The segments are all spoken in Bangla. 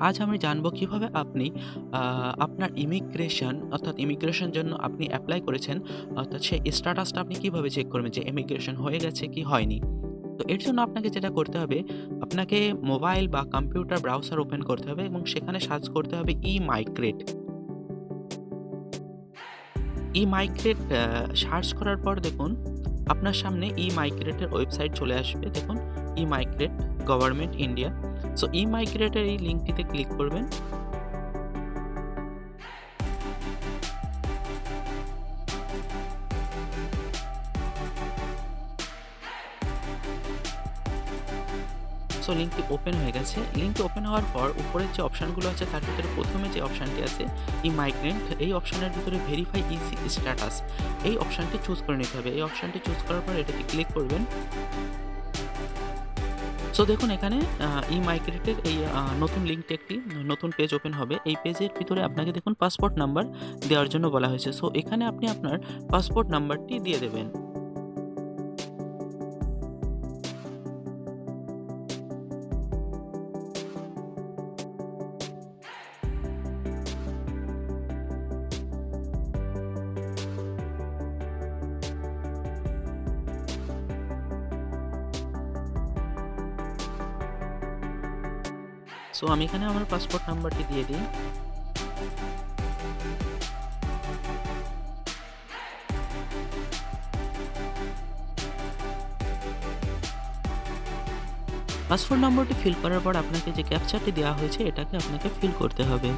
আজ আমি জানব কীভাবে আপনি আপনার ইমিগ্রেশন অর্থাৎ ইমিগ্রেশন জন্য আপনি অ্যাপ্লাই করেছেন। অর্থাৎ সেই স্ট্যাটাসটা আপনি কীভাবে চেক করবেন যে ইমিগ্রেশন হয়ে গেছে কি হয়নি। তো এর জন্য আপনাকে যেটা করতে হবে, আপনাকে মোবাইল বা কম্পিউটার ব্রাউজার ওপেন করতে হবে এবং সেখানে সার্চ করতে হবে ই-মাইগ্রেট। ই-মাইগ্রেট সার্চ করার পর দেখুন, আপনার সামনে ই-মাইগ্রেটের ওয়েবসাইট চলে আসবে। দেখুন e migrate government India. So ই-মাইগ্রেটের এই লিঙ্কটিতে ক্লিক করবেন। সো লিঙ্কটি ওপেন হয়ে গেছে। লিঙ্কটি ওপেন হওয়ার পর উপরের যে অপশনগুলো আছে, তার ভিতরে প্রথমে যে অপশানটি আছে ই-মাইগ্রেন্ট এই অপশানের ভিতরে ভেরিফাই ইসি স্ট্যাটাস এই অপশানটি চুজ করে নিতে হবে। এই অপশনটি চুজ করার পর এটাতে ক্লিক করবেন। সো দেখুন, এখানে ই-মাইগ্রেটের এই নতুন লিঙ্কটি একটি নতুন পেজ ওপেন হবে। এই পেজের ভিতরে আপনাকে দেখুন পাসপোর্ট নাম্বার দেওয়ার জন্য বলা হয়েছে। সো এখানে আপনি আপনার পাসপোর্ট নাম্বারটি দিয়ে দেবেন। সো আমি এখানে আমার পাসপোর্ট নাম্বারটি দিয়ে দিই। পাসপোর্ট নম্বরটি ফিল করার পর আপনাকে যে ক্যাপচারটি দেওয়া হয়েছে, এটাকে আপনাকে ফিল করতে হবে।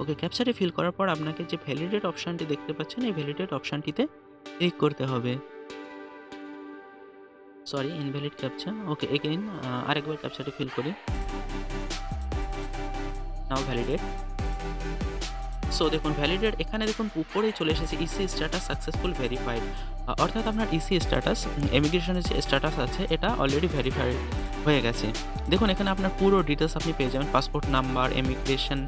ওকে ক্যাপচারে ফিল করার পর আপনাকে যে ভ্যালিডেট অপশানটি দেখতে পাচ্ছেন, এই ভ্যালিডেট অপশানটিতে ক্লিক করতে হবে। Sorry invalid captcha. Okay again আরেকবার ক্যাপচারটি ফিল করি। Now validate. সো দেখুন ভ্যালিডেট এখানে দেখুন উপরেই চলে এসেছে ইসি স্ট্যাটাস সাকসেসফুল ভেরিফাইড। অর্থাৎ আপনার ইসি স্ট্যাটাস ইমিগ্রেশনের যে স্ট্যাটাস আছে এটা অলরেডি ভেরিফাইড হয়ে গেছে। দেখুন এখানে আপনার পুরো ডিটেলস আপনি পেয়ে যাবেন। Passport number, immigration,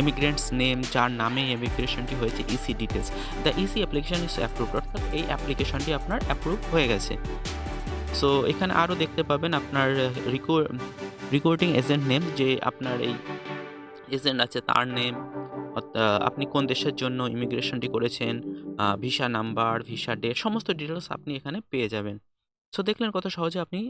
immigrants name যার নামে ইমিগ্রেশনটি হয়েছে EC details the EC application is approved অর্থাৎ এই অ্যাপ্লিকেশনটি আপনার অ্যাপ্রুভ হয়ে গেছে। সো এখানে আরও দেখতে পাবেন আপনার রিকো রিকর্ডিং এজেন্ট নেম যে আপনার এই এজেন্ট আছে তার নেম, আপনি কোন দেশের জন্য ইমিগ্রেশনটি করেছেন, ভিসা নাম্বার, ভিসা ডেট সমস্ত ডিটেলস আপনি এখানে পেয়ে যাবেন। সো দেখলেন কত সহজে আপনি